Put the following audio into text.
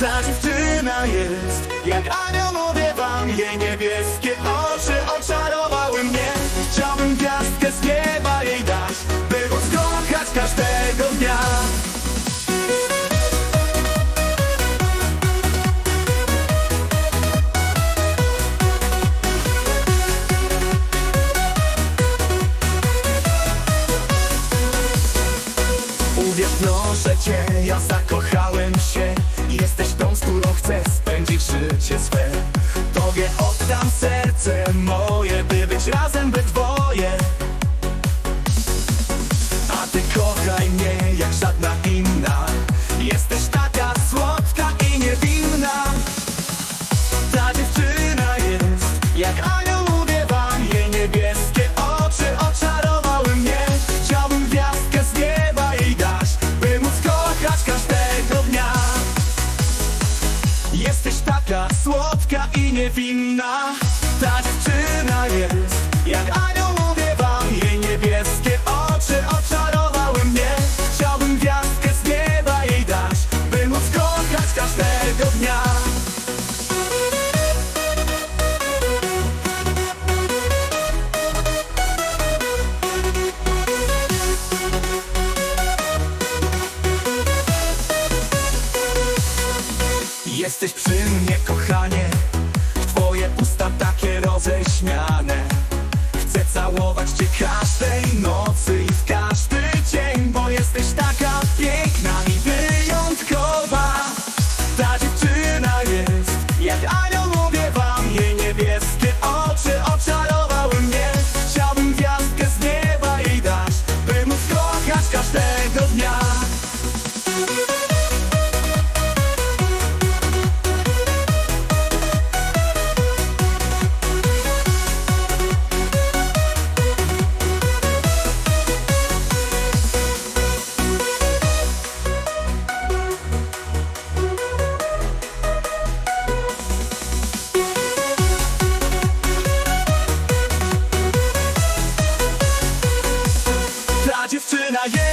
Ta dziewczyna jest Jak anioł mówię wam Jej niebieskie oczy oczarowały mnie. Chciałbym gwiazdkę z nieba jej dać By móc kochać każdego dnia. Uwierz proszę cię, ja zakochałem się życie swe. Tobie oddam serce moje, Taka słodka i niewinna. Ta dziewczyna jest jak Jesteś przy mnie, kochanie I get